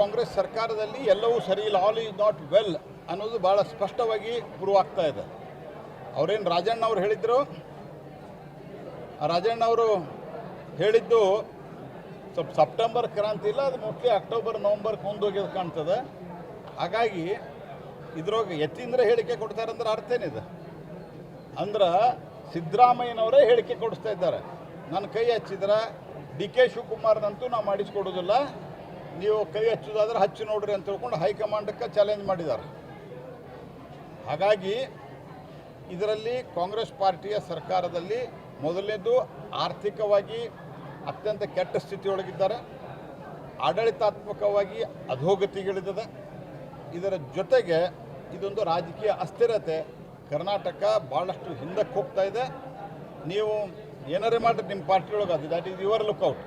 ಕಾಂಗ್ರೆಸ್ ಸರ್ಕಾರದಲ್ಲಿ ಎಲ್ಲವೂ ಸರಿ ಇಲ್ಲ ಆಲ್ ಈಸ್ ನಾಟ್ ವೆಲ್ ಅನ್ನೋದು ಭಾಳ ಸ್ಪಷ್ಟವಾಗಿ ಪ್ರೂವ್ ಆಗ್ತಾ ಇದೆ. ಅವರೇನು ರಾಜಣ್ಣ ಅವರು ಹೇಳಿದ್ರು? ರಾಜಣ್ಣ ಅವರು ಹೇಳಿದ್ದು ಸ್ವಲ್ಪ ಸೆಪ್ಟೆಂಬರ್ ಕ್ರಾಂತಿ ಇಲ್ಲ, ಅದು ಮೋಸ್ಟ್ಲಿ ಅಕ್ಟೋಬರ್ ನವಂಬರ್ ಮುಂದೋಗ್ಯದು ಕಾಣ್ತದೆ. ಹಾಗಾಗಿ ಇದ್ರೊಳಗೆ ಯತೀಂದ್ರ ಹೇಳಿಕೆ ಕೊಡ್ತಾರಂದ್ರೆ ಅರ್ಥ ಏನಿದೆ? ಅಂದ್ರೆ ಸಿದ್ದರಾಮಯ್ಯನವರೇ ಹೇಳಿಕೆ ಕೊಡಿಸ್ತಾ ಇದ್ದಾರೆ. ನನ್ನ ಕೈ ಹಚ್ಚಿದ್ರೆ ಡಿ ಕೆ ಶಿವಕುಮಾರ್ನಂತೂ ನಾವು ಮಾಡಿಸ್ಕೊಡೋದಿಲ್ಲ. ನೀವು ಕೈ ಹಚ್ಚೋದಾದ್ರೆ ಹಚ್ಚಿ ನೋಡ್ರಿ ಅಂತ ತಿಳ್ಕೊಂಡು ಹೈಕಮಾಂಡಕ್ಕೆ ಚಾಲೆಂಜ್ ಮಾಡಿದ್ದಾರೆ. ಹಾಗಾಗಿ ಇದರಲ್ಲಿ ಕಾಂಗ್ರೆಸ್ ಪಾರ್ಟಿಯ ಸರ್ಕಾರದಲ್ಲಿ ಮೊದಲನೇದು ಆರ್ಥಿಕವಾಗಿ ಅತ್ಯಂತ ಕೆಟ್ಟ ಸ್ಥಿತಿಯೊಳಗಿದ್ದಾರೆ. ಆಡಳಿತಾತ್ಮಕವಾಗಿ ಅಧೋಗತಿಗಳಿದೆ ಇದರ ಜೊತೆಗೆ ಇದೊಂದು ರಾಜಕೀಯ ಅಸ್ಥಿರತೆ ಕರ್ನಾಟಕ ಭಾಳಷ್ಟು ಹಿಂದಕ್ಕೆ ಹೋಗ್ತಾ ಇದೆ. ನೀವು ಏನಾರೇ ಮಾಡಿರಿ ನಿಮ್ಮ ಪಾರ್ಟಿಯೊಳಗೆ ಅದು that is your lookout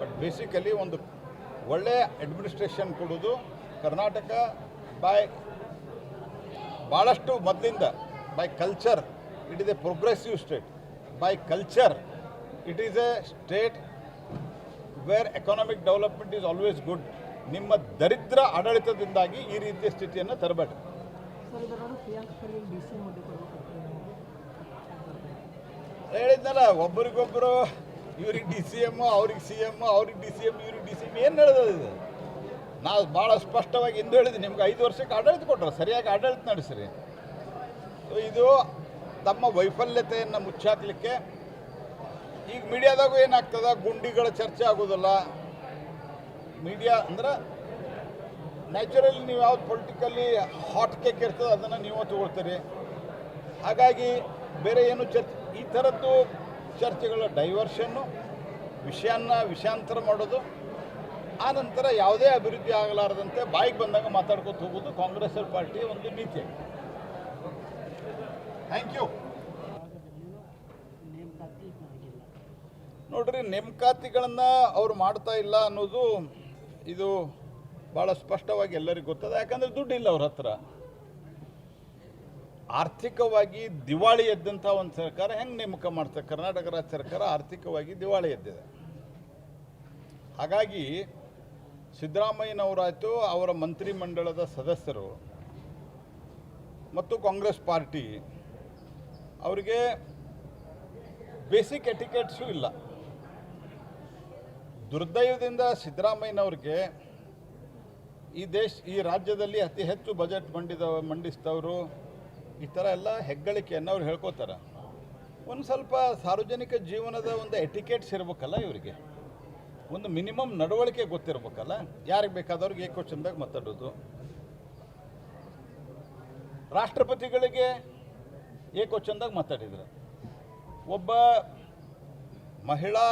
but basically ಒಂದು ಒಳ್ಳೆಯ ಅಡ್ಮಿನಿಸ್ಟ್ರೇಷನ್ ಕೊಡೋದು ಕರ್ನಾಟಕ ಬೈ ಭಾಳಷ್ಟು ಮೊದಲಿಂದ by culture it is a progressive state by culture it is a state where economic development is always good ನಿಮ್ಮ ದರಿದ್ರ ಆಡಳಿತದಿಂದಾಗಿ ಈ ರೀತಿಯ ಸ್ಥಿತಿಯನ್ನು ತರಬೇಡಿ ಹೇಳಿದ್ನಲ್ಲ ಒಬ್ಬರಿಗೊಬ್ಬರು ಇವ್ರಿಗೆ ಡಿ ಸಿ ಎಂ ಅವ್ರಿಗೆ ಸಿ ಎಂ ಅವ್ರಿಗೆ ಡಿ ಸಿ ಎಂ ಇವ್ರಿಗೆ ಡಿ ಸಿ ಎಂ ಏನು ನಡೆದ ಇದು? ನಾವು ಭಾಳ ಸ್ಪಷ್ಟವಾಗಿ ಹಿಂದೆ ಹೇಳಿದ್ವಿ, ನಿಮ್ಗೆ ಐದು ವರ್ಷಕ್ಕೆ ಆಡಳಿತ ಕೊಟ್ಟರು, ಸರಿಯಾಗಿ ಆಡಳಿತ ನಡೆಸ್ರಿ. ಇದು ತಮ್ಮ ವೈಫಲ್ಯತೆಯನ್ನು ಮುಚ್ಚಾಕ್ಲಿಕ್ಕೆ ಈಗ ಮೀಡಿಯಾದಾಗೂ ಏನಾಗ್ತದ? ಗುಂಡಿಗಳ ಚರ್ಚೆ ಆಗೋದಿಲ್ಲ. ಮೀಡಿಯಾ ಅಂದ್ರೆ ನ್ಯಾಚುರಲಿ ನೀವು ಯಾವ್ದು ಪೊಲಿಟಿಕಲಿ ಹಾಟ್ ಕೇಕ್ ಇರ್ತದೆ ಅದನ್ನು ನೀವು ತಗೊಳ್ತೀರಿ. ಹಾಗಾಗಿ ಬೇರೆ ಏನು ಚರ್ಚೆ, ಈ ಥರದ್ದು ಚರ್ಚೆಗಳ ಡೈವರ್ಷನ್ನು ವಿಷಯನ್ನ ವಿಷಯಾಂತರ ಮಾಡೋದು, ಆ ನಂತರ ಯಾವುದೇ ಅಭಿವೃದ್ಧಿ ಆಗಲಾರದಂತೆ ಬಾಯಿಗೆ ಬಂದಾಗ ಮಾತಾಡ್ಕೊತ ಹೋಗೋದು ಕಾಂಗ್ರೆಸ್ ಪಾರ್ಟಿಯ ಒಂದು ನೀತಿ. ಥ್ಯಾಂಕ್ ಯು ನೋಡ್ರಿ, ನೇಮಕಾತಿಗಳನ್ನು ಅವ್ರು ಮಾಡ್ತಾ ಇಲ್ಲ ಅನ್ನೋದು ಇದು ಭಾಳ ಸ್ಪಷ್ಟವಾಗಿ ಎಲ್ಲರಿಗೂ ಗೊತ್ತದೆ. ಯಾಕಂದ್ರೆ ದುಡ್ಡಿಲ್ಲ ಅವ್ರ ಹತ್ರ. ಆರ್ಥಿಕವಾಗಿ ದಿವಾಳಿ ಎದ್ದಂಥ ಒಂದು ಸರ್ಕಾರ ಹೆಂಗೆ ನೇಮಕ ಮಾಡ್ತಾರೆ ಕರ್ನಾಟಕ ರಾಜ್ಯ ಸರ್ಕಾರ ಆರ್ಥಿಕವಾಗಿ ದಿವಾಳಿ ಎದ್ದಿದೆ. ಹಾಗಾಗಿ ಸಿದ್ದರಾಮಯ್ಯನವರಾಯಿತು, ಅವರ ಮಂತ್ರಿಮಂಡಲದ ಸದಸ್ಯರು ಮತ್ತು ಕಾಂಗ್ರೆಸ್ ಪಾರ್ಟಿ, ಅವರಿಗೆ ಬೇಸಿಕ್ ಎಟಿಕೆಟ್ಸು ಇಲ್ಲ. ದುರ್ದೈವದಿಂದ ಸಿದ್ದರಾಮಯ್ಯನವ್ರಿಗೆ ಈ ದೇಶ, ಈ ರಾಜ್ಯದಲ್ಲಿ ಅತಿ ಹೆಚ್ಚು ಬಜೆಟ್ ಮಂಡಿದ ಮಂಡಿಸಿದವರು ಈ ಥರ ಎಲ್ಲ ಹೆಗ್ಗಳಿಕೆಯನ್ನು ಅವ್ರು ಹೇಳ್ಕೋತಾರೆ. ಒಂದು ಸ್ವಲ್ಪ ಸಾರ್ವಜನಿಕ ಜೀವನದ ಒಂದು ಎಟಿಕೆಟ್ಸ್ ಇರಬೇಕಲ್ಲ ಇವರಿಗೆ. ಒಂದು ಮಿನಿಮಮ್ ನಡವಳಿಕೆ ಗೊತ್ತಿರಬೇಕಲ್ಲ, ಯಾರಿಗೆ ಬೇಕಾದವ್ರಿಗೆ ಏಕವಚನದಾಗ ಮಾತಾಡೋದು ರಾಷ್ಟ್ರಪತಿಗಳಿಗೆ ಏಕವಚನದಾಗ ಮಾತಾಡಿದ್ರು ಒಬ್ಬ ಮಹಿಳಾ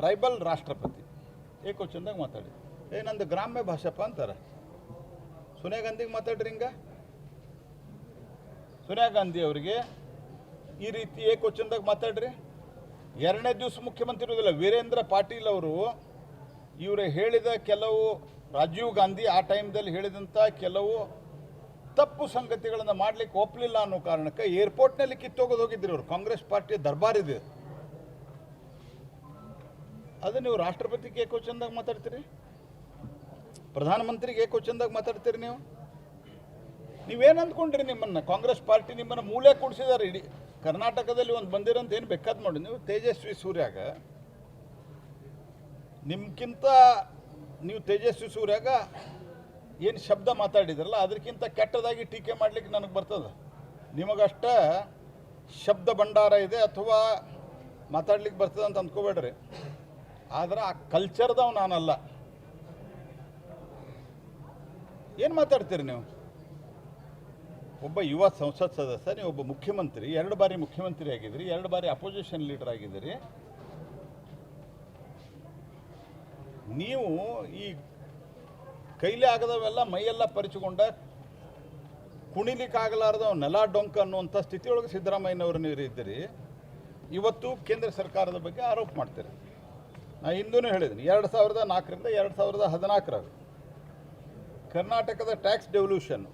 ಟ್ರೈಬಲ್ ರಾಷ್ಟ್ರಪತಿ ಏ ಕ್ವಶನ್ದಾಗ ಮಾತಾಡಿದ್ರು. ಏ, ನಂದು ಗ್ರಾಮ್ಯ ಭಾಷೆಪ್ಪ ಅಂತಾರೆ. ಸೋನಿಯಾ ಗಾಂಧಿಗೆ ಮಾತಾಡ್ರಿ ಹಿಂಗ? ಸೋನಿಯಾ ಗಾಂಧಿ ಅವರಿಗೆ ಈ ರೀತಿ ಏಕವಚನದಾಗ ಮಾತಾಡ್ರಿ. ಎರಡನೇ ದಿವಸ ಮುಖ್ಯಮಂತ್ರಿ ಇರೋದಿಲ್ಲ ವೀರೇಂದ್ರ ಪಾಟೀಲ್ ಅವರು ಇವರು ಹೇಳಿದ ಕೆಲವು, ರಾಜೀವ್ ಗಾಂಧಿ ಆ ಟೈಮ್ದಲ್ಲಿ ಹೇಳಿದಂಥ ಕೆಲವು ತಪ್ಪು ಸಂಗತಿಗಳನ್ನು ಮಾಡಲಿಕ್ಕೆ ಒಪ್ಪಲಿಲ್ಲ ಅನ್ನೋ ಕಾರಣಕ್ಕೆ ಏರ್ಪೋರ್ಟ್ನಲ್ಲಿ ಕಿತ್ತೋಗೋದು ಹೋಗಿದ್ರಿ ಅವರು ಕಾಂಗ್ರೆಸ್ ಪಾರ್ಟಿಯ ದರ್ಬಾರ್ ಇದೆ. ಅದು ನೀವು ರಾಷ್ಟ್ರಪತಿಗೆ ಏಕವಚನದಾಗ ಮಾತಾಡ್ತೀರಿ? ಪ್ರಧಾನಮಂತ್ರಿಗೆ ಏಕವಚನದಾಗ ಮಾತಾಡ್ತೀರಿ ನೀವು? ನೀವೇನು ಅಂದ್ಕೊಂಡ್ರಿ ನಿಮ್ಮನ್ನು? ಕಾಂಗ್ರೆಸ್ ಪಾರ್ಟಿ ನಿಮ್ಮನ್ನು ಮೂಲೆ ಕೊಡಿಸಿದಾರೆ. ಇಡೀ ಕರ್ನಾಟಕದಲ್ಲಿ ಒಂದು ಬಂದಿರೋಂತ ಏನು ಬೇಕಾದ್ ಮಾಡಿ ನೀವು ತೇಜಸ್ವಿ ಸೂರ್ಯಾಗ ನಿಮ್ಗಿಂತ ನೀವು ತೇಜಸ್ವಿ ಸೂರ್ಯಾಗ ಏನು ಶಬ್ದ ಮಾತಾಡಿದ್ರಲ್ಲ, ಅದಕ್ಕಿಂತ ಕೆಟ್ಟದಾಗಿ ಟೀಕೆ ಮಾಡ್ಲಿಕ್ಕೆ ನನಗೆ ಬರ್ತದೆ. ನಿಮಗಷ್ಟ ಶಬ್ದ ಭಂಡಾರ ಇದೆ ಅಥವಾ ಮಾತಾಡ್ಲಿಕ್ಕೆ ಬರ್ತದೆ ಅಂತ ಅಂದ್ಕೋಬೇಡ್ರಿ ಆದ್ರೆ ಆ ಕಲ್ಚರ್ದವ್ ನಾನಲ್ಲ. ಏನು ಮಾತಾಡ್ತೀರಿ ನೀವು? ಒಬ್ಬ ಯುವ ಸಂಸತ್ ಸದಸ್ಯ, ನೀವು ಒಬ್ಬ ಮುಖ್ಯಮಂತ್ರಿ, ಎರಡು ಬಾರಿ ಮುಖ್ಯಮಂತ್ರಿ ಆಗಿದ್ರಿ ಎರಡು ಬಾರಿ ಅಪೋಸಿಷನ್ ಲೀಡರ್ ಆಗಿದ್ದೀರಿ. ನೀವು ಈ ಕೈಲಿ ಆಗದವೆಲ್ಲ, ಮೈಯೆಲ್ಲ ಪರಿಚಿಕೊಂಡ, ಕುಣಿಲಿಕ್ಕಾಗಲಾರ್ದ ನೆಲ ಡೊಂಕ ಅನ್ನುವಂಥ ಸ್ಥಿತಿಯೊಳಗೆ ಸಿದ್ದರಾಮಯ್ಯನವರು ನೀವು ಇದ್ದೀರಿ. ಇವತ್ತು ಕೇಂದ್ರ ಸರ್ಕಾರದ ಬಗ್ಗೆ ಆರೋಪ ಮಾಡ್ತೀರಿ. ನಾ ಹಿಂದೂ ಹೇಳಿದ್ದೀನಿ, ಎರಡು ಸಾವಿರದ ನಾಲ್ಕರಿಂದ ಎರಡು ಸಾವಿರದ ಹದಿನಾಲ್ಕರಾಗ ಕರ್ನಾಟಕದ ಟ್ಯಾಕ್ಸ್ ಡೆವಲ್ಯೂಷನ್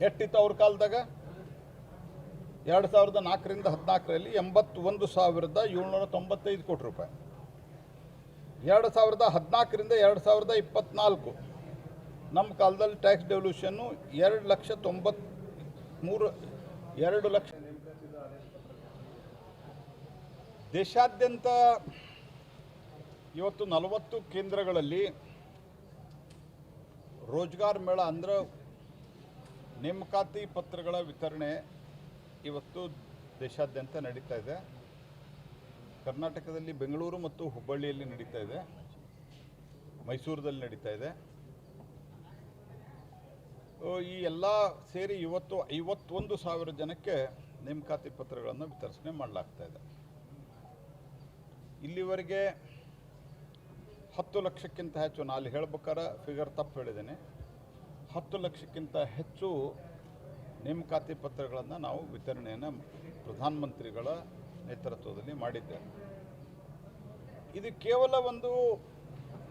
ಎಷ್ಟಿತ್ತು ಅವ್ರ ಕಾಲದಾಗ? ಎರಡು ಸಾವಿರದ ನಾಲ್ಕರಿಂದ ಹದಿನಾಲ್ಕರಲ್ಲಿ ಎಂಬತ್ತೊಂದು ಸಾವಿರದ ಏಳ್ನೂರ ತೊಂಬತ್ತೈದು ಕೋಟಿ ರೂಪಾಯಿ. ಎರಡು ಸಾವಿರದ ಹದಿನಾಲ್ಕರಿಂದ ಎರಡು ಸಾವಿರದ ಇಪ್ಪತ್ತ್ನಾಲ್ಕು ನಮ್ಮ ಕಾಲದಲ್ಲಿ ಟ್ಯಾಕ್ಸ್ ಡೆವಲ್ಯೂಷನ್ನು ಎರಡು ಲಕ್ಷ ತೊಂಬತ್ ಮೂರು ಎರಡು ಲಕ್ಷ ದೇಶಾದ್ಯಂತ ಇವತ್ತು ನಲವತ್ತು ಕೇಂದ್ರಗಳಲ್ಲಿ ರೋಜ್ಗಾರ್ ಮೇಳ ಅಂದ್ರೆ ನೇಮಕಾತಿ ಪತ್ರಗಳ ವಿತರಣೆ ಇವತ್ತು ದೇಶಾದ್ಯಂತ ನಡೀತಾ ಇದೆ. ಕರ್ನಾಟಕದಲ್ಲಿ ಬೆಂಗಳೂರು ಮತ್ತು ಹುಬ್ಬಳ್ಳಿಯಲ್ಲಿ ನಡೀತಾ ಇದೆ. ಮೈಸೂರದಲ್ಲಿ ನಡೀತಾ ಇದೆ. ಈ ಎಲ್ಲ ಸೇರಿ ಇವತ್ತು ಐವತ್ತೊಂದು ಸಾವಿರ ಜನಕ್ಕೆ ನೇಮಕಾತಿ ಪತ್ರಗಳನ್ನು ವಿತರಿಸಣೆ ಮಾಡಲಾಗ್ತಾ ಇದೆ. ಇಲ್ಲಿವರೆಗೆ ಹತ್ತು ಲಕ್ಷಕ್ಕಿಂತ ಹೆಚ್ಚು ನಾನು ಅಲ್ಲಿ ಹೇಳ್ಬೇಕಾದ್ರೆ ಫಿಗರ್ ತಪ್ಪು ಹೇಳಿದ್ದೇನೆ. ಹತ್ತು ಲಕ್ಷಕ್ಕಿಂತ ಹೆಚ್ಚು ನೇಮಕಾತಿ ಪತ್ರಗಳನ್ನು ನಾವು ವಿತರಣೆಯನ್ನು ಪ್ರಧಾನಮಂತ್ರಿಗಳ ನೇತೃತ್ವದಲ್ಲಿ ಮಾಡಿದ್ದೇವೆ. ಇದು ಕೇವಲ ಒಂದು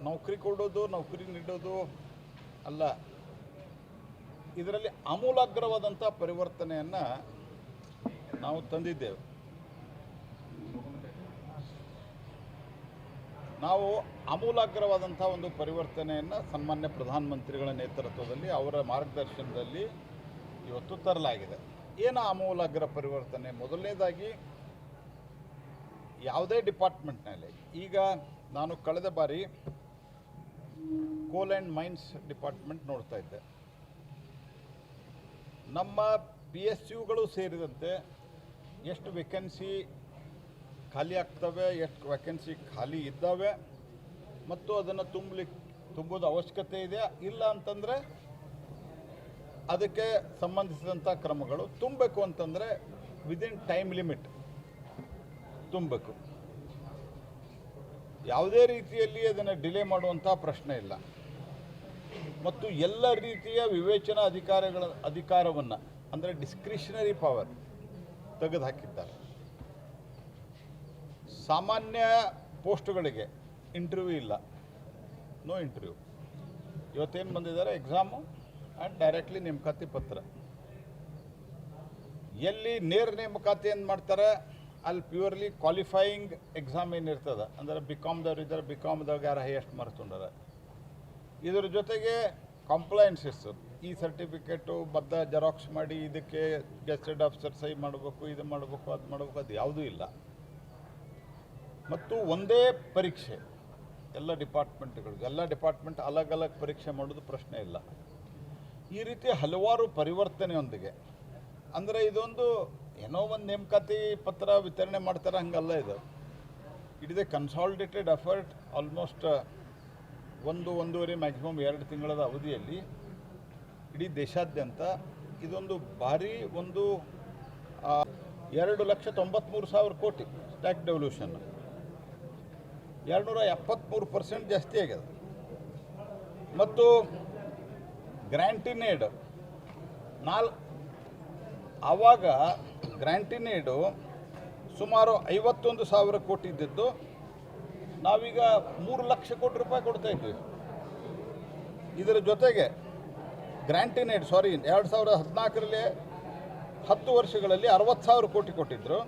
ನೌಕರಿ ಕೊಡೋದು, ನೌಕರಿ ನೀಡೋದು ಅಲ್ಲ. ಇದರಲ್ಲಿ ಆಮೂಲಾಗ್ರವಾದಂಥ ಪರಿವರ್ತನೆಯನ್ನು ನಾವು ತಂದಿದ್ದೇವೆ. ನಾವು ಆಮೂಲಾಗ್ರವಾದಂಥ ಒಂದು ಪರಿವರ್ತನೆಯನ್ನು ಸನ್ಮಾನ್ಯ ಪ್ರಧಾನಮಂತ್ರಿಗಳ ನೇತೃತ್ವದಲ್ಲಿ ಅವರ ಮಾರ್ಗದರ್ಶನದಲ್ಲಿ ಇವತ್ತು ತರಲಾಗಿದೆ. ಏನು ಆಮೂಲಾಗ್ರ ಪರಿವರ್ತನೆ? ಮೊದಲನೇದಾಗಿ ಯಾವುದೇ ಡಿಪಾರ್ಟ್ಮೆಂಟ್ನಲ್ಲಿ, ಈಗ ನಾನು ಕಳೆದ ಬಾರಿ ಕೋಲ್ ಆ್ಯಂಡ್ ಮೈನ್ಸ್ ಡಿಪಾರ್ಟ್ಮೆಂಟ್ ನೋಡ್ತಾ ಇದ್ದೆ. ನಮ್ಮ ಪಿ ಎಸ್ ಯುಗಳು ಸೇರಿದಂತೆ ಎಷ್ಟು ವೇಕೆನ್ಸಿ ಖಾಲಿ ಆಗ್ತವೆ ಎಷ್ಟು ವೇಕೆನ್ಸಿ ಖಾಲಿ ಇದ್ದಾವೆ, ಮತ್ತು ಅದನ್ನು ತುಂಬಲಿಕ್ಕೆ ತುಂಬೋದು ಅವಶ್ಯಕತೆ ಇದೆ. ಇಲ್ಲ ಅಂತಂದರೆ ಅದಕ್ಕೆ ಸಂಬಂಧಿಸಿದಂಥ ಕ್ರಮಗಳು. ತುಂಬಬೇಕು ಅಂತಂದರೆ ವಿದಿನ್ ಟೈಮ್ ಲಿಮಿಟ್ ತುಂಬಬೇಕು. ಯಾವುದೇ ರೀತಿಯಲ್ಲಿ ಅದನ್ನು ಡಿಲೇ ಮಾಡುವಂಥ ಪ್ರಶ್ನೆ ಇಲ್ಲ. ಮತ್ತು ಎಲ್ಲ ರೀತಿಯ ವಿವೇಚನಾ ಅಧಿಕಾರಗಳ, ಅಧಿಕಾರವನ್ನು, ಅಂದರೆ ಡಿಸ್ಕ್ರಿಷನರಿ ಪವರ್ ತೆಗೆದುಹಾಕಿದ್ದಾರೆ. ಸಾಮಾನ್ಯ ಪೋಸ್ಟ್ಗಳಿಗೆ ಇಂಟರ್ವ್ಯೂ ಇಲ್ಲ. ನೋ ಇಂಟರ್ವ್ಯೂ ಇವತ್ತೇನು ಬಂದಿದ್ದಾರೆ? ಎಕ್ಸಾಮು ಆ್ಯಂಡ್ ಡೈರೆಕ್ಟ್ಲಿ ನೇಮಕಾತಿ ಪತ್ರ. ಎಲ್ಲಿ ನೇರ ನೇಮಕಾತಿ ಏನು ಮಾಡ್ತಾರೆ? ಅಲ್ಲಿ ಪ್ಯೂರ್ಲಿ ಕ್ವಾಲಿಫೈಯಿಂಗ್ ಎಕ್ಸಾಮ್ ಏನಿರ್ತದೆ ಅಂದರೆ ಬಿ ಕಾಮ್ದವ್ರು ಇದ್ದಾರೆ ಬಿ ಕಾಮ್ದವ್ರಿಗೆ ಯಾರು ಹೈಯೆಸ್ಟ್ ಮಾರ್ಕ್ಸ್ ತೊಗೊಂಡಾರ ಇದ್ರ ಜೊತೆಗೆ ಕಾಂಪ್ಲೈನ್ಸಸ್ ಈ ಸರ್ಟಿಫಿಕೇಟು ಬದ್ಧ ಜೆರಾಕ್ಸ್ ಮಾಡಿ, ಇದಕ್ಕೆ ಗೆಸ್ಟೆಡ್ ಆಫೀಸರ್ ಸಹಿ ಮಾಡಬೇಕು, ಇದು ಮಾಡಬೇಕು, ಅದು ಮಾಡಬೇಕು, ಅದು ಯಾವುದೂ ಇಲ್ಲ. ಮತ್ತು ಒಂದೇ ಪರೀಕ್ಷೆ. ಎಲ್ಲ ಡಿಪಾರ್ಟ್ಮೆಂಟ್ಗಳಿಗೆ, ಎಲ್ಲ ಡಿಪಾರ್ಟ್ಮೆಂಟ್ ಅಲಗ್ ಅಲಗ್ ಪರೀಕ್ಷೆ ಮಾಡೋದು ಪ್ರಶ್ನೆ ಇಲ್ಲ. ಈ ರೀತಿ ಹಲವಾರು ಪರಿವರ್ತನೆಯೊಂದಿಗೆ, ಅಂದರೆ ಇದೊಂದು ಏನೋ ಒಂದು ನೇಮಕಾತಿ ಪತ್ರ ವಿತರಣೆ ಮಾಡ್ತಾರೆ, ಹಂಗಲ್ಲ ಇದು. It is a consolidated effort almost ಒಂದು, ಒಂದೂವರೆ ಮ್ಯಾಕ್ಸಿಮಮ್ ಎರಡು ತಿಂಗಳದ ಅವಧಿಯಲ್ಲಿ, ಇಡೀ ದೇಶಾದ್ಯಂತ ಇದೊಂದು ಭಾರಿ ಒಂದು ಎರಡು ಲಕ್ಷ ತೊಂಬತ್ತ್ಮೂರು ಸಾವಿರ ಕೋಟಿ ಟ್ಯಾಕ್ಸ್ ಡೆವಲ್ಯೂಷನ್. ಎರಡುನೂರ ಎಪ್ಪತ್ತ್ಮೂರು ಪರ್ಸೆಂಟ್ ಜಾಸ್ತಿ ಆಗ್ಯದ. ಮತ್ತು ಗ್ರ್ಯಾಂಟಿನೇಡ್ ನಾಲ್ ಆವಾಗ ಗ್ರ್ಯಾಂಟಿನೇಡು ಸುಮಾರು ಐವತ್ತೊಂದು ಸಾವಿರ ಕೋಟಿ ಇದ್ದಿದ್ದು, ನಾವೀಗ ಮೂರು ಲಕ್ಷ ಕೋಟಿ ರೂಪಾಯಿ ಕೊಡ್ತಾ ಇದ್ವಿ. ಇದರ ಜೊತೆಗೆ ಗ್ರ್ಯಾಂಟಿನೇಡ್, ಸಾರಿ, ಎರಡು ಸಾವಿರದ ಹದಿನಾಲ್ಕರಲ್ಲಿ ಹತ್ತು ವರ್ಷಗಳಲ್ಲಿ ಅರವತ್ತು ಸಾವಿರ ಕೋಟಿ ಕೊಟ್ಟಿದ್ದರು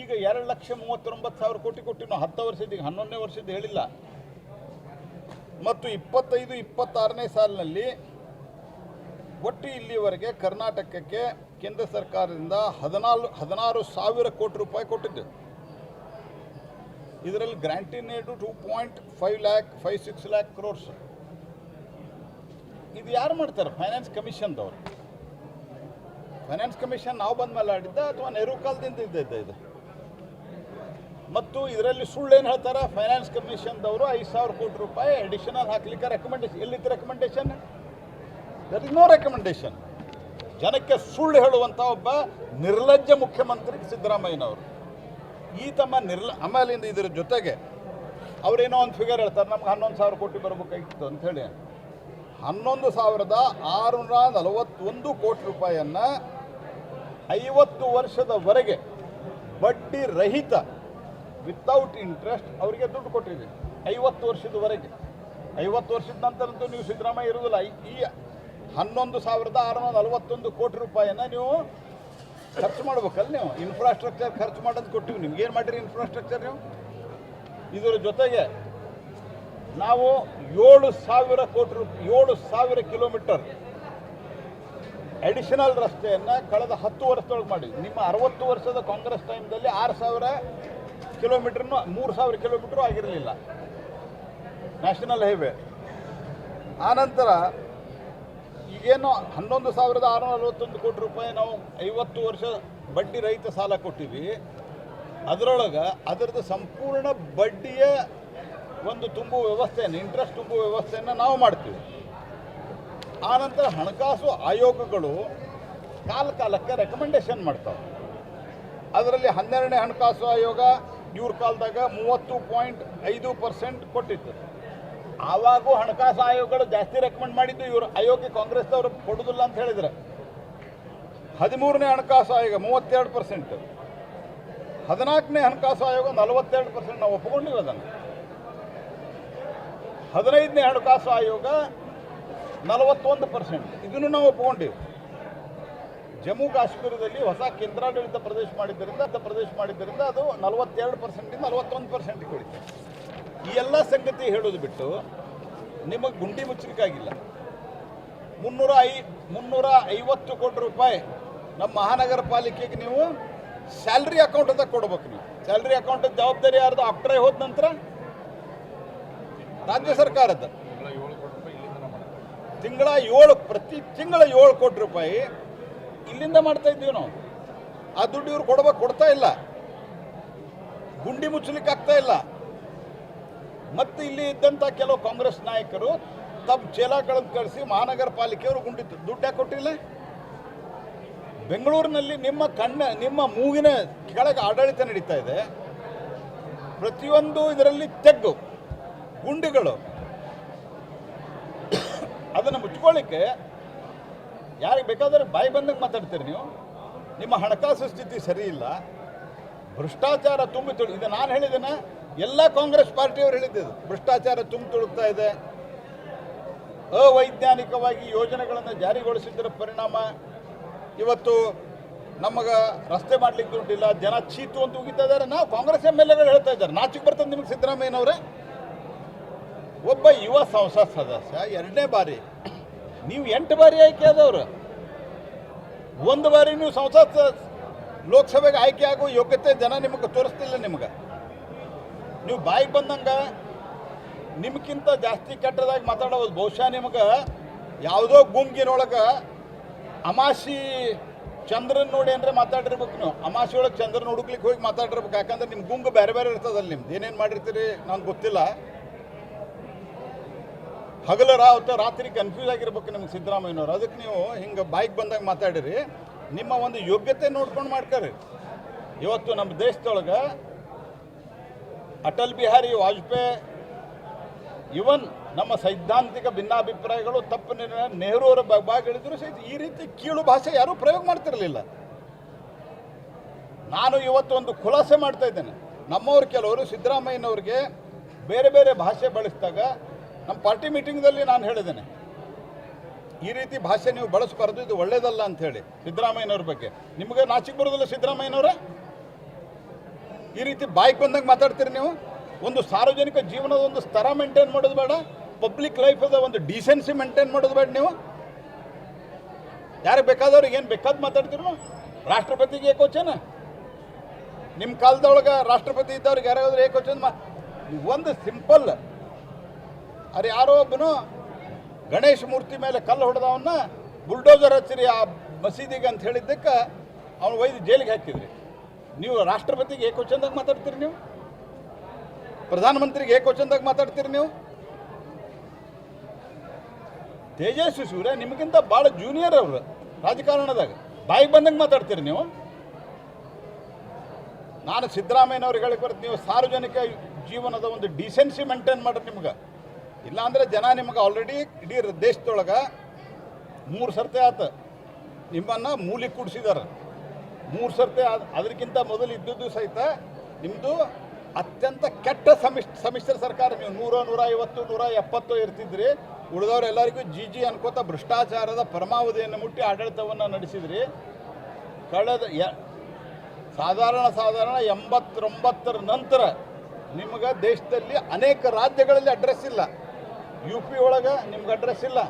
ಈಗ ಎರಡು ಲಕ್ಷ ಮೂವತ್ತೊಂಬತ್ತು ಸಾವಿರ ಕೋಟಿ ಕೊಟ್ಟು ನಾವು ಹತ್ತು ವರ್ಷದ ಈಗ ಹನ್ನೊಂದನೇ ವರ್ಷದ ಹೇಳಿಲ್ಲ. ಮತ್ತು ಇಪ್ಪತ್ತೈದು, ಇಪ್ಪತ್ತಾರನೇ ಸಾಲಿನಲ್ಲಿ ಒಟ್ಟು ಇಲ್ಲಿವರೆಗೆ ಕರ್ನಾಟಕಕ್ಕೆ ಕೇಂದ್ರ ಸರ್ಕಾರದಿಂದ ಹದಿನಾಲ್, ಹದಿನಾರು ಸಾವಿರ ಕೋಟಿ ರೂಪಾಯಿ ಕೊಟ್ಟಿದ್ದು. ಇದರಲ್ಲಿ grant in aid two point five lakh, five six lakh crores. ಇದು ಯಾರು ಮಾಡ್ತಾರೆ? ಫೈನಾನ್ಸ್ ಕಮಿಷನ್ದವ್ರು. ಫೈನಾನ್ಸ್ ಕಮಿಷನ್ ನಾವು ಬಂದ ಮೇಲೆ ಆಡಿದ್ದ ಅಥವಾ ನೆಹರು ಕಾಲದಿಂದ ಇದ್ದಿದ್ದ ಇದು? ಮತ್ತು ಇದರಲ್ಲಿ ಸುಳ್ಳೇನು ಹೇಳ್ತಾರೆ? ಫೈನಾನ್ಸ್ ಕಮಿಷನ್ದವರು ಐದು ಸಾವಿರ ಕೋಟಿ ರೂಪಾಯಿ ಅಡಿಷನಲ್ ಹಾಕ್ಲಿಕ್ಕೆ recommendation ಎಲ್ಲಿತ್ತು recommendation there is no recommendation ಜನಕ್ಕೆ ಸುಳ್ಳು ಹೇಳುವಂಥ ಒಬ್ಬ ನಿರ್ಲಜ್ಜ ಮುಖ್ಯಮಂತ್ರಿ ಸಿದ್ದರಾಮಯ್ಯನವರು. ಈ ತಮ್ಮ ನಿರ್ಲ, ಆಮೇಲಿಂದ ಇದರ ಜೊತೆಗೆ ಅವರೇನೋ ಒಂದು ಫಿಗರ್ ಹೇಳ್ತಾರೆ, ನಮ್ಗೆ ಹನ್ನೊಂದು ಸಾವಿರ ಕೋಟಿ ಬರಬೇಕಾಗಿತ್ತು ಅಂಥೇಳಿ ಹನ್ನೊಂದು ಸಾವಿರದ ಆರುನೂರ ನಲವತ್ತೊಂದು ಕೋಟಿ ರೂಪಾಯಿಯನ್ನು ಐವತ್ತು ವರ್ಷದವರೆಗೆ ಬಡ್ಡಿ ರಹಿತ ವಿತೌಟ್ ಇಂಟ್ರೆಸ್ಟ್ ಅವರಿಗೆ ದುಡ್ಡು ಕೊಟ್ಟಿದೆ ಐವತ್ತು ವರ್ಷದವರೆಗೆ. ಐವತ್ತು ವರ್ಷದ ನಂತರಂತೂ ನೀವು ಸಿದ್ದರಾಮಯ್ಯ ಇರುವುದಿಲ್ಲ. ಈ- ಹನ್ನೊಂದು ಸಾವಿರದ ಆರುನೂರ ನಲವತ್ತೊಂದು ಕೋಟಿ ರೂಪಾಯಿಯನ್ನು ನೀವು ಖರ್ಚು ಮಾಡ್ಬೇಕಲ್ಲ ನೀವು. ಇನ್ಫ್ರಾಸ್ಟ್ರಕ್ಚರ್ ಖರ್ಚು ಮಾಡೋದು ಕೊಟ್ಟಿವಿ. ನಿಮ್ಗೆ ಏನು ಮಾಡಿರಿ ಇನ್ಫ್ರಾಸ್ಟ್ರಕ್ಚರ್ ನೀವು? ಇದರ ಜೊತೆಗೆ ನಾವು ಏಳು ಸಾವಿರ ಕೋಟಿ ರೂಪಾಯಿ ಏಳು ಸಾವಿರ ಕಿಲೋಮೀಟರ್ ಅಡಿಷನಲ್ ರಸ್ತೆಯನ್ನು ಕಳೆದ ಹತ್ತು ವರ್ಷದೊಳಗೆ ಮಾಡಿದ್ವಿ. ನಿಮ್ಮ ಅರವತ್ತು ವರ್ಷದ ಕಾಂಗ್ರೆಸ್ ಟೈಮ್ದಲ್ಲಿ ಆರು ಸಾವಿರ ಕಿಲೋಮೀಟ್ರ್ನು ಮೂರು ಸಾವಿರ ಕಿಲೋಮೀಟ್ರು ಆಗಿರಲಿಲ್ಲ. ನ್ಯಾಷನಲ್ ಹೈವೇ ಆನಂತರ ಈಗೇನು ಹನ್ನೊಂದು ಸಾವಿರದ ಆರುನೂರ ಅರವತ್ತೊಂದು ಕೋಟಿ ರೂಪಾಯಿ ನಾವು ಐವತ್ತು ವರ್ಷ ಬಡ್ಡಿ ರಹಿತ ಸಾಲ ಕೊಟ್ಟಿವಿ. ಅದರೊಳಗೆ ಅದರದ್ದು ಸಂಪೂರ್ಣ ಬಡ್ಡಿಯ ಒಂದು ತುಂಬುವ ವ್ಯವಸ್ಥೆಯನ್ನು ಇಂಟ್ರೆಸ್ಟ್ ತುಂಬುವ ವ್ಯವಸ್ಥೆಯನ್ನು ನಾವು ಮಾಡ್ತೀವಿ. ಆನಂತರ ಹಣಕಾಸು ಆಯೋಗಗಳು ಕಾಲ ಕಾಲಕ್ಕೆ ರೆಕಮೆಂಡೇಶನ್ ಮಾಡ್ತಾವೆ. ಅದರಲ್ಲಿ ಹನ್ನೆರಡನೇ ಹಣಕಾಸು ಆಯೋಗ ಇವ್ರ ಕಾಲದಾಗ ಮೂವತ್ತು ಪಾಯಿಂಟ್ ಐದು ಪರ್ಸೆಂಟ್ ಕೊಟ್ಟಿತ್ತು. ಆವಾಗೂ ಹಣಕಾಸು ಆಯೋಗಗಳು ಜಾಸ್ತಿ ರೆಕಮೆಂಡ್ ಮಾಡಿದ್ದು ಇವರು ಆಯೋಗಕ್ಕೆ ಕಾಂಗ್ರೆಸ್ದವರು ಕೊಡೋದಿಲ್ಲ ಅಂತ ಹೇಳಿದ್ರೆ. ಹದಿಮೂರನೇ ಹಣಕಾಸು ಆಯೋಗ ಮೂವತ್ತೆರಡು ಪರ್ಸೆಂಟ್. ಹದಿನಾಲ್ಕನೇ ಹಣಕಾಸು ಆಯೋಗ ನಲವತ್ತೆರಡು ಪರ್ಸೆಂಟ್ ನಾವು ಒಪ್ಪಿಕೊಂಡಿವಿ ಅದನ್ನು ಹದಿನೈದನೇ ಹಣಕಾಸು ಆಯೋಗ ನಲವತ್ತೊಂದು ಪರ್ಸೆಂಟ್. ಇದನ್ನು ನಾವು ಒಪ್ಪಿಕೊಂಡಿವಿ. ಜಮ್ಮು ಕಾಶ್ಮೀರದಲ್ಲಿ ಹೊಸ ಕೇಂದ್ರಾಡಳಿತ ಪ್ರದೇಶ ಮಾಡಿದ್ದರಿಂದ ಪ್ರದೇಶ ಮಾಡಿದ್ದರಿಂದ ಅದು ನಲವತ್ತೆರಡು ಪರ್ಸೆಂಟಿಂದ ನಲವತ್ತೊಂದು ಪರ್ಸೆಂಟ್ ಕುಳಿತು ಈ ಎಲ್ಲ ಸಂಗತಿ ಹೇಳೋದು ಬಿಟ್ಟು ನಿಮಗೆ ಗುಂಡಿ ಮುಚ್ಚಲಿಕ್ಕಾಗಿಲ್ಲ ಮುನ್ನೂರ ಐ, ಮುನ್ನೂರ ಐವತ್ತು ಕೋಟಿ ರೂಪಾಯಿ ನಮ್ಮ ಮಹಾನಗರ ಪಾಲಿಕೆಗೆ ನೀವು ಸ್ಯಾಲ್ರಿ ಅಕೌಂಟ್ ಅಂತ ಕೊಡ್ಬೇಕು ನೀವು. ಸ್ಯಾಲ್ರಿ ಅಕೌಂಟ್ ಜವಾಬ್ದಾರಿ ಯಾರ್ದು? ಆಫ್ಟರ್ ಹೋದ ನಂತರ ರಾಜ್ಯ ಸರ್ಕಾರದ. ತಿಂಗಳ ಏಳು, ಪ್ರತಿ ತಿಂಗಳ ಏಳು ಕೋಟಿ ರೂಪಾಯಿ ಇಲ್ಲಿಂದ ಮಾಡ್ತಾ ಇದ್ದೀವಿ ನಾವು. ಆ ದುಡ್ಡು ಇವ್ರು ಕೊಡಬೇಕು, ಕೊಡ್ತಾ ಇಲ್ಲ. ಗುಂಡಿ ಮುಚ್ಚಲಿಕ್ಕೆ ಆಗ್ತಾ ಇಲ್ಲ. ಮತ್ತು ಇಲ್ಲಿ ಇದ್ದಂಥ ಕೆಲವು ಕಾಂಗ್ರೆಸ್ ನಾಯಕರು ತಮ್ಮ ಚೇಲಾಗಳನ್ನು ಕಳಿಸಿ ಮಹಾನಗರ ಪಾಲಿಕೆಯವರು ಗುಂಡಿ ದುಡ್ಡು ಯಾಕೆ ಕೊಟ್ಟಿಲ್ಲ? ಬೆಂಗಳೂರಿನಲ್ಲಿ ನಿಮ್ಮ ಕಣ್ಣ, ನಿಮ್ಮ ಮೂಗಿನ ಕೆಳಗೆ ಆಡಳಿತ ನಡೀತಾ ಇದೆ. ಪ್ರತಿಯೊಂದು ಇದರಲ್ಲಿ ತೆಗ್ಗು, ಗುಂಡಿಗಳು. ಅದನ್ನು ಮುಚ್ಕೊಳ್ಳಿಕ್ಕೆ ಯಾರಿಗೆ ಬೇಕಾದ್ರೆ ಬಾಯಿ ಬಂದಂಗೆ ಮಾತಾಡ್ತೀರಿ ನೀವು? ನಿಮ್ಮ ಹಣಕಾಸು ಸ್ಥಿತಿ ಸರಿ ಇಲ್ಲ ಭ್ರಷ್ಟಾಚಾರ ತುಂಬಿ ತುಳು ಇದು ನಾನು ಹೇಳಿದ್ದೇನೆ, ಎಲ್ಲ ಕಾಂಗ್ರೆಸ್ ಪಾರ್ಟಿಯವರು ಹೇಳಿದ್ದು ಭ್ರಷ್ಟಾಚಾರ ತುಂಬಿ ತುಳುಕ್ತಾ ಇದೆ. ಅವೈಜ್ಞಾನಿಕವಾಗಿ ಯೋಜನೆಗಳನ್ನು ಜಾರಿಗೊಳಿಸಿದ್ದರ ಪರಿಣಾಮ ಇವತ್ತು ನಮಗೆ ರಸ್ತೆ ಮಾಡ್ಲಿಕ್ಕೆ ದುಡ್ಡಿಲ್ಲ, ಜನ ಚೀತು ಅಂತ ಉಗಿತಾ ಇದ್ದಾರೆ. ನಾವು ಕಾಂಗ್ರೆಸ್ ಎಂ ಎಲ್ ಎಗಳು ಹೇಳ್ತಾ ಇದ್ದಾರೆ. ನಾಚಿಕ್ ಬರ್ತದೆ ನಿಮಗೆ ಸಿದ್ದರಾಮಯ್ಯನವರೇ. ಒಬ್ಬ ಯುವ ಸಂಸತ್ ಸದಸ್ಯ, ಎರಡನೇ ಬಾರಿ ನೀವು ಎಂಟು ಬಾರಿ ಆಯ್ಕೆ ಆದವರು. ಒಂದು ಬಾರಿ ನೀವು ಸಂಸತ್ ಲೋಕಸಭೆಗೆ ಆಯ್ಕೆ ಆಗುವ ಯೋಗ್ಯತೆ ಜನ ನಿಮಗೆ ತೋರಿಸ್ತಿಲ್ಲ ನಿಮ್ಗೆ. ನೀವು ಬಾಯಿಗೆ ಬಂದಂಗೆ ನಿಮ್ಗಿಂತ ಜಾಸ್ತಿ ಕೆಟ್ಟದಾಗಿ ಮಾತಾಡೋದು ಬಹುಶಃ ನಿಮಗೆ ಯಾವುದೋ ಗುಂಗಿನೊಳಗೆ ಅಮಾಸಿ ಚಂದ್ರನ್ ನೋಡಿ ಅಂದರೆ ಮಾತಾಡಿರ್ಬೇಕು ನೀವು. ಅಮಾಸಿ ಒಳಗೆ ಚಂದ್ರನ ಹುಡುಕ್ಲಿಕ್ಕೆ ಹೋಗಿ ಮಾತಾಡಿರ್ಬೇಕು. ಯಾಕಂದ್ರೆ ನಿಮ್ಮ ಗುಂಗು ಬೇರೆ ಬೇರೆ ಇರ್ತದಲ್ಲ ನಿಮ್ದು. ಏನೇನು ಮಾಡಿರ್ತೀರಿ ನಂಗೆ ಗೊತ್ತಿಲ್ಲ. ಹಗಲ ರಾವತ್ತು ರಾತ್ರಿ ಕನ್ಫ್ಯೂಸ್ ಆಗಿರ್ಬೇಕು ನಿಮ್ಗೆ ಸಿದ್ದರಾಮಯ್ಯನವ್ರು. ಅದಕ್ಕೆ ನೀವು ಹಿಂಗೆ ಬೈಕ್ ಬಂದಾಗ ಮಾತಾಡಿರಿ. ನಿಮ್ಮ ಒಂದು ಯೋಗ್ಯತೆ ನೋಡ್ಕೊಂಡು ಮಾಡ್ಕರಿ. ಇವತ್ತು ನಮ್ಮ ದೇಶದೊಳಗೆ ಅಟಲ್ ಬಿಹಾರಿ ವಾಜಪೇಯಿ ಇವನ್ ನಮ್ಮ ಸೈದ್ಧಾಂತಿಕ ಭಿನ್ನಾಭಿಪ್ರಾಯಗಳು, ತಪ್ಪು ನಿರ್ಣಯ ನೆಹರು ಅವರ ಹೇಳಿದ್ರು ಸಹಿತ ಈ ರೀತಿ ಕೀಳು ಭಾಷೆ ಯಾರೂ ಪ್ರಯೋಗ ಮಾಡ್ತಿರಲಿಲ್ಲ. ನಾನು ಇವತ್ತು ಒಂದು ಖುಲಾಸೆ ಮಾಡ್ತಾ ಇದ್ದೇನೆ. ನಮ್ಮವ್ರು ಕೆಲವರು ಸಿದ್ದರಾಮಯ್ಯನವ್ರಿಗೆ ಬೇರೆ ಬೇರೆ ಭಾಷೆ ಬಳಸಿದಾಗ ನಮ್ಮ ಪಾರ್ಟಿ ಮೀಟಿಂಗ್ದಲ್ಲಿ ನಾನು ಹೇಳಿದ್ದೇನೆ. ಈ ರೀತಿ ಭಾಷೆ ನೀವು ಬಳಸಬಾರ್ದು, ಇದು ಒಳ್ಳೇದಲ್ಲ ಅಂತ ಹೇಳಿ ಸಿದ್ದರಾಮಯ್ಯನವ್ರ ಬಗ್ಗೆ. ನಿಮಗೆ ನಾಚಿಕ್ ಬರೋದಿಲ್ಲ ಸಿದ್ದರಾಮಯ್ಯನವರೇ? ಈ ರೀತಿ ಬಾಯ್ಕ್ ಬಂದಂಗೆ ಮಾತಾಡ್ತೀರಿ ನೀವು? ಒಂದು ಸಾರ್ವಜನಿಕ ಜೀವನದ ಒಂದು ಸ್ತರ ಮೇಂಟೈನ್ ಮಾಡೋದು ಬೇಡ ಪಬ್ಲಿಕ್ ಲೈಫದ ಒಂದು ಡಿಸೆನ್ಸಿ ಮೇಂಟೈನ್ ಮಾಡೋದು ಬೇಡ ನೀವು. ಯಾರಿಗೆ ಬೇಕಾದವ್ರಿಗೆ ಏನು ಬೇಕಾದ್ ಮಾತಾಡ್ತೀರಿ? ರಾಷ್ಟ್ರಪತಿಗೆ ಏಕೋಚನ ನಿಮ್ಮ ಕಾಲದೊಳಗೆ ರಾಷ್ಟ್ರಪತಿ ಇದ್ದವ್ರಿಗೆ ಯಾರಾದ್ರೂ ಏಕೋಚನ ಒಂದು ಸಿಂಪಲ್ ಅರೆ ಯಾರೋ ಒಬ್ಬನು ಗಣೇಶ ಮೂರ್ತಿ ಮೇಲೆ ಕಲ್ಲು ಹೊಡೆದವನ್ನ ಬುಲ್ಡೋಸರ್ ಹಚ್ಚಿರಿ ಆ ಮಸೀದಿಗೆ ಅಂತ ಹೇಳಿದ್ದಕ್ಕೆ ಅವನು ಒಯ್ದು ಜೈಲಿಗೆ ಹಾಕಿದ್ರಿ. ನೀವು ರಾಷ್ಟ್ರಪತಿಗೆ ಏಕೋಚಂದಾಗ ಮಾತಾಡ್ತೀರಿ ನೀವು? ಪ್ರಧಾನಮಂತ್ರಿಗೆ ಏಕೋಚಂದಾಗ ಮಾತಾಡ್ತೀರಿ ನೀವು? ತೇಜಸ್ವಿ ಸೂರ್ಯ, ನಿಮಗಿಂತ ಭಾಳ ಜೂನಿಯರ್ ಅವರು ರಾಜಕಾರಣದಾಗ. ಬಾಯಿಗೆ ಬಂದಂಗೆ ಮಾತಾಡ್ತೀರಿ ನೀವು? ನಾನು ಸಿದ್ದರಾಮಯ್ಯನವ್ರಿಗೆ ಹೇಳಕ್ಕೆ ಬರುತ್ತೆ ನೀವು ಸಾರ್ವಜನಿಕ ಜೀವನದ ಒಂದು ಡಿಸೆನ್ಸಿ ಮೇಂಟೈನ್ ಮಾಡ್ರಿ ನಿಮ್ಗೆ. ಇಲ್ಲಾಂದ್ರೆ ಜನ ನಿಮ್ಗೆ ಆಲ್ರೆಡಿ ಇಡೀ ದೇಶದೊಳಗೆ ಮೂರು ಸರ್ತಿ ಆತ. ನಿಮ್ಮನ್ನು ಮೂಲಿ ಕೂಡಿಸಿದಾರೆ. ಮೂರು ಸರ್ತಿ ಅದಕ್ಕಿಂತ ಮೊದಲು ಇದ್ದದ್ದು ಸಹಿತ ನಿಮ್ಮದು ಅತ್ಯಂತ ಕೆಟ್ಟ ಸಮಿಶ್ರ ಸರ್ಕಾರ. ನೀವು ನೂರ ನೂರ ಐವತ್ತು, ನೂರ ಎಪ್ಪತ್ತು ಇರ್ತಿದ್ರಿ. ಉಳಿದವ್ರು ಎಲ್ಲರಿಗೂ ಜಿ ಜಿ ಅನ್ಕೋತ ಭ್ರಷ್ಟಾಚಾರದ ಪರಮಾವಧಿಯನ್ನು ಮುಟ್ಟಿ ಆಡಳಿತವನ್ನು ನಡೆಸಿದ್ರಿ. ಕಳೆದ ಯ, ಸಾಧಾರಣ ಸಾಧಾರಣ ಎಂಬತ್ತೊಂಬತ್ತರ ನಂತರ ನಿಮಗೆ ದೇಶದಲ್ಲಿ ಅನೇಕ ರಾಜ್ಯಗಳಲ್ಲಿ ಅಡ್ರೆಸ್ ಇಲ್ಲ. ಯು ಪಿ ಒಳಗೆ ನಿಮ್ಗೆ ಅಡ್ರೆಸ್ ಇಲ್ಲ.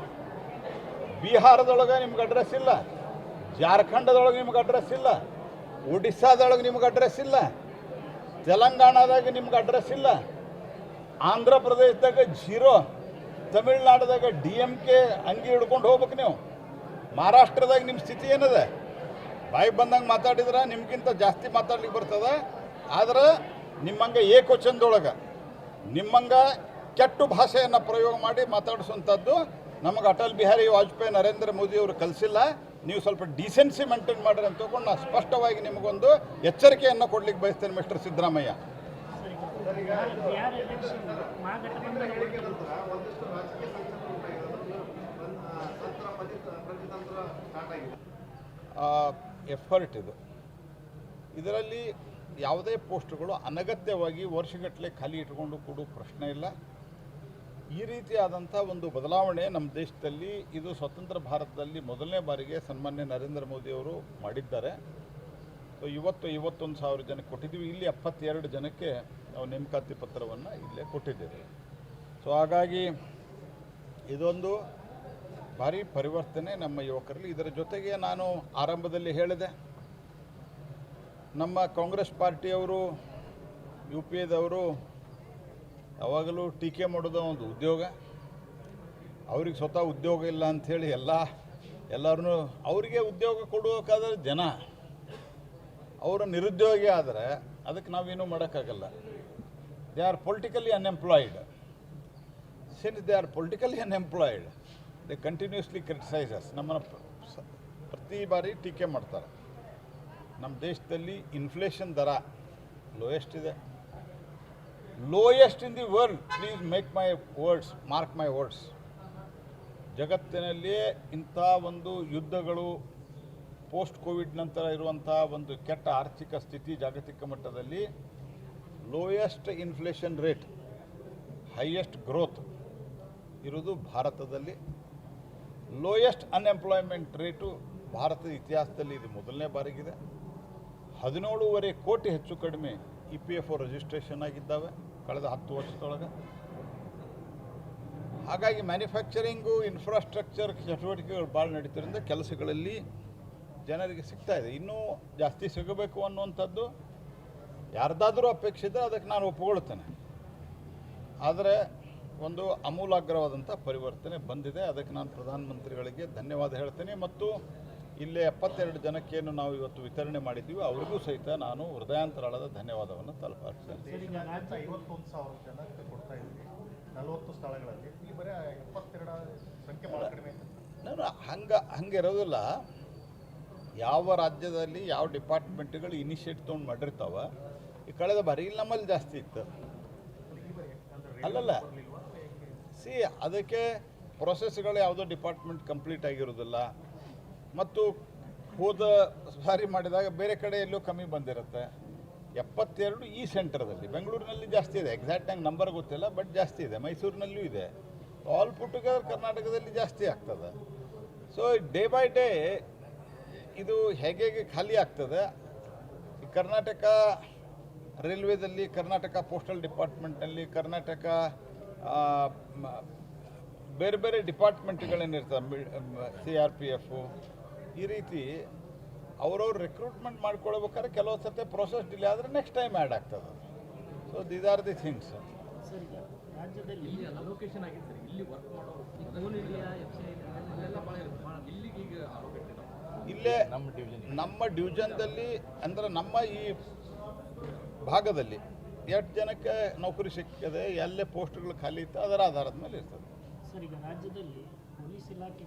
ಬಿಹಾರದೊಳಗೆ ನಿಮ್ಗೆ ಅಡ್ರೆಸ್ ಇಲ್ಲ. ಜಾರ್ಖಂಡದೊಳಗೆ ನಿಮ್ಗೆ ಅಡ್ರೆಸ್ ಇಲ್ಲ. ಒಡಿಸ್ಸಾದೊಳಗೆ ನಿಮ್ಗೆ ಅಡ್ರೆಸ್ ಇಲ್ಲ. ತೆಲಂಗಾಣದಾಗ ನಿಮ್ಗೆ ಅಡ್ರೆಸ್ ಇಲ್ಲ. ಆಂಧ್ರ ಪ್ರದೇಶದಾಗ ಜೀರೋ ತಮಿಳ್ನಾಡದಾಗ ಡಿ ಎಂ ಕೆ ಅಂಗಿ ಹಿಡ್ಕೊಂಡು ಹೋಗ್ಬೇಕು ನೀವು. ಮಹಾರಾಷ್ಟ್ರದಾಗ ನಿಮ್ಮ ಸ್ಥಿತಿ ಏನಿದೆ? ಬಾಯಿ ಬಂದಂಗೆ ಮಾತಾಡಿದ್ರೆ ನಿಮ್ಗಿಂತ ಜಾಸ್ತಿ ಮಾತಾಡ್ಲಿಕ್ಕೆ ಬರ್ತದೆ. ಆದ್ರೆ ನಿಮ್ಮಂಗೆ ಏಕವಚನದೊಳಗೆ ನಿಮ್ಮಂಗ ಕೆಟ್ಟು ಭಾಷೆಯನ್ನು ಪ್ರಯೋಗ ಮಾಡಿ ಮಾತಾಡಿಸುವಂಥದ್ದು ನಮಗೆ ಅಟಲ್ ಬಿಹಾರಿ ವಾಜಪೇಯಿ, ನರೇಂದ್ರ ಮೋದಿ ಅವರು ಕಲಿಸಿಲ್ಲ. ನೀವು ಸ್ವಲ್ಪ ಡಿಸೆನ್ಸಿ ಮೇಂಟೈನ್ ಮಾಡಿರಿ ಅಂತ ತಗೊಂಡು ನಾನು ಸ್ಪಷ್ಟವಾಗಿ ನಿಮಗೊಂದು ಎಚ್ಚರಿಕೆಯನ್ನು ಕೊಡ್ಲಿಕ್ಕೆ ಬಯಸ್ತೇನೆ ಮಿಸ್ಟರ್ ಸಿದ್ದರಾಮಯ್ಯ. ಎಫರ್ಟ್ ಇದು. ಇದರಲ್ಲಿ ಯಾವುದೇ ಪೋಸ್ಟ್ಗಳು ಅನಗತ್ಯವಾಗಿ ವರ್ಷಗಟ್ಟಲೆ ಖಾಲಿ ಇಟ್ಕೊಂಡು ಕೊಡೋ ಪ್ರಶ್ನೆ ಇಲ್ಲ. ಈ ರೀತಿಯಾದಂಥ ಒಂದು ಬದಲಾವಣೆ ನಮ್ಮ ದೇಶದಲ್ಲಿ ಇದು ಸ್ವತಂತ್ರ ಭಾರತದಲ್ಲಿ ಮೊದಲನೇ ಬಾರಿಗೆ ಸನ್ಮಾನ್ಯ ನರೇಂದ್ರ ಮೋದಿಯವರು ಮಾಡಿದ್ದಾರೆ. ಸೊ, ಇವತ್ತು ಇವತ್ತೊಂದು ಸಾವಿರ ಜನಕ್ಕೆ ಕೊಟ್ಟಿದ್ದೀವಿ. ಇಲ್ಲಿ ಎಪ್ಪತ್ತೆರಡು ಜನಕ್ಕೆ ನಾವು ನೇಮಕಾತಿ ಪತ್ರವನ್ನು ಇಲ್ಲೇ ಕೊಟ್ಟಿದ್ದೇವೆ. ಸೊ, ಹಾಗಾಗಿ ಇದೊಂದು ಭಾರಿ ಪರಿವರ್ತನೆ ನಮ್ಮ ಯುವಕರಲ್ಲಿ. ಇದರ ಜೊತೆಗೆ ನಾನು ಆರಂಭದಲ್ಲಿ ಹೇಳಿದೆ, ನಮ್ಮ ಕಾಂಗ್ರೆಸ್ ಪಾರ್ಟಿಯವರು, ಯು ಪಿ ಎದವರು ಯಾವಾಗಲೂ ಟೀಕೆ ಮಾಡೋದು ಒಂದು ಉದ್ಯೋಗ. ಅವ್ರಿಗೆ ಸ್ವತಃ ಉದ್ಯೋಗ ಇಲ್ಲ ಅಂಥೇಳಿ ಎಲ್ಲ ಎಲ್ಲರೂ ಅವರಿಗೆ ಉದ್ಯೋಗ ಕೊಡಬೇಕಾದ್ರೆ ಜನ. ಅವರು ನಿರುದ್ಯೋಗಿ ಆದರೆ ಅದಕ್ಕೆ ನಾವೇನೂ ಮಾಡೋಕ್ಕಾಗಲ್ಲ. They are politically unemployed since they are politically unemployed they continuously criticises ನಮ್ಮನ್ನು ಪ್ರ- ಪ್ರತಿ ಬಾರಿ ಟೀಕೆ ಮಾಡ್ತಾರೆ. ನಮ್ಮ ದೇಶದಲ್ಲಿ ಇನ್ಫ್ಲೇಷನ್ ದರ ಲೋಯೆಸ್ಟ್ ಇದೆ. Lowest in the world please make my words mark my words ಜಗತ್ತಿನಲ್ಲಿಯೇ ಇಂಥ ಒಂದು ಯುದ್ಧಗಳು ಪೋಸ್ಟ್ ಕೋವಿಡ್ ನಂತರ ಇರುವಂಥ ಒಂದು ಕೆಟ್ಟ ಆರ್ಥಿಕ ಸ್ಥಿತಿ ಜಾಗತಿಕ ಮಟ್ಟದಲ್ಲಿ lowest inflation rate highest growth ಇರೋದು ಭಾರತದಲ್ಲಿ. ಲೋಯೆಸ್ಟ್ ಅನ್ಎಂಪ್ಲಾಯ್ಮೆಂಟ್ ರೇಟು ಭಾರತದ ಇತಿಹಾಸದಲ್ಲಿ ಇದು ಮೊದಲನೇ ಬಾರಿಗಿದೆ ಹದಿನೇಳುವರೆ ಕೋಟಿ ಹೆಚ್ಚು ಕಡಿಮೆ E P F O registration ಆಗಿದ್ದಾವೆ, ಕಳೆದ ಹತ್ತು ವರ್ಷದೊಳಗೆ. ಹಾಗಾಗಿ ಮ್ಯಾನುಫ್ಯಾಕ್ಚರಿಂಗು ಇನ್ಫ್ರಾಸ್ಟ್ರಕ್ಚರ್ ಚಟುವಟಿಕೆಗಳು ಭಾಳ ನಡೀತಿರೋದ್ರಿಂದ ಕೆಲಸಗಳಲ್ಲಿ ಜನರಿಗೆ ಸಿಗ್ತಾ ಇದೆ. ಇನ್ನೂ ಜಾಸ್ತಿ ಸಿಗಬೇಕು ಅನ್ನುವಂಥದ್ದು ಯಾರ್ದಾದರೂ ಅಪೇಕ್ಷೆ ಅದಕ್ಕೆ ನಾನು ಒಪ್ಪಿಕೊಳ್ತೇನೆ ಆದರೆ ಒಂದು ಅಮೂಲಾಗ್ರವಾದಂಥ ಪರಿವರ್ತನೆ ಬಂದಿದೆ. ಅದಕ್ಕೆ ನಾನು ಪ್ರಧಾನಮಂತ್ರಿಗಳಿಗೆ ಧನ್ಯವಾದ ಹೇಳ್ತೇನೆ. ಮತ್ತು ಇಲ್ಲೇ ಎಪ್ಪತ್ತೆರಡು ಜನಕ್ಕೇನು ನಾವು ಇವತ್ತು ವಿತರಣೆ ಮಾಡಿದ್ದೀವಿ ಅವರಿಗೂ ಸಹಿತ ನಾನು ಹೃದಯಾಂತರಾಳದ ಧನ್ಯವಾದವನ್ನು ತಲುಪಿಸ್ತೇನೆ ಹಂಗೆ ಹಂಗಿರೋದಿಲ್ಲ ಯಾವ ರಾಜ್ಯದಲ್ಲಿ ಯಾವ ಡಿಪಾರ್ಟ್ಮೆಂಟ್ಗಳು ಇನಿಷಿಯೇಟ್ ತೊಗೊಂಡು ಮಾಡಿರ್ತಾವ ಈ ಕಳೆದ ಬಾರಿ ಇಲ್ಲಿ ನಮ್ಮಲ್ಲಿ ಜಾಸ್ತಿ ಇತ್ತು. ಅಲ್ಲಲ್ಲ. ಸಿ ಅದಕ್ಕೆ ಪ್ರೊಸೆಸ್ಗಳು ಯಾವುದೋ ಡಿಪಾರ್ಟ್ಮೆಂಟ್ ಕಂಪ್ಲೀಟ್ ಆಗಿರೋದಿಲ್ಲ. ಮತ್ತು ಹೋದ ಸಾರಿ ಮಾಡಿದಾಗ ಬೇರೆ ಕಡೆ ಎಲ್ಲೋ ಕಮ್ಮಿ ಬಂದಿರುತ್ತೆ. ಎಪ್ಪತ್ತೆರಡು ಈ ಸೆಂಟರ್ದಲ್ಲಿ. ಬೆಂಗಳೂರಿನಲ್ಲಿ ಜಾಸ್ತಿ ಇದೆ. ಎಕ್ಸಾಕ್ಟ್ ನಂಗೆ ನಂಬರ್ ಗೊತ್ತಿಲ್ಲ ಬಟ್ ಜಾಸ್ತಿ ಇದೆ. ಮೈಸೂರಿನಲ್ಲೂ ಇದೆ. ಆಲ್ ಟುಗೆದರ್ ಕರ್ನಾಟಕದಲ್ಲಿ ಜಾಸ್ತಿ ಆಗ್ತದೆ. ಸೊ ಡೇ ಬೈ ಡೇ ಇದು ಹೇಗೆ ಹೇಗೆ ಖಾಲಿ ಆಗ್ತದೆ? ಕರ್ನಾಟಕ ರೈಲ್ವೇದಲ್ಲಿ, ಕರ್ನಾಟಕ ಪೋಸ್ಟಲ್ ಡಿಪಾರ್ಟ್ಮೆಂಟ್ನಲ್ಲಿ ಕರ್ನಾಟಕ ಬೇರೆ ಬೇರೆ ಡಿಪಾರ್ಟ್ಮೆಂಟ್ಗಳೇನಿರ್ತವೆ ಸಿ ಆರ್ ಪಿ ಎಫು ಈ ರೀತಿ ಅವರವ್ರು ರಿಕ್ರೂಟ್ಮೆಂಟ್ ಮಾಡ್ಕೊಳ್ಬೇಕಾದ್ರೆ ಕೆಲವು ಸರ್ತಿ ಪ್ರೊಸೆಸ್ ಡಿಲೇ ಆದರೆ ನೆಕ್ಸ್ಟ್ ಟೈಮ್ ಆ್ಯಡ್ ಆಗ್ತದೆ. So these are the things ಇಲ್ಲೇ ನಮ್ಮ ಡಿವಿಜನ್ದಲ್ಲಿ ಅಂದರೆ ನಮ್ಮ ಈ ಭಾಗದಲ್ಲಿ ಎಷ್ಟು ಜನಕ್ಕೆ ನೌಕರಿ ಸಿಕ್ಕಿದೆ ಎಲ್ಲೇ ಪೋಸ್ಟ್ಗಳು ಖಾಲಿ ಇತ್ತು ಅದರ ಆಧಾರದ ಮೇಲೆ ಇರ್ತದೆ. ಸರ್ ಈಗ ರಾಜ್ಯದಲ್ಲಿ ಪೊಲೀಸ್ ಇಲಾಖೆ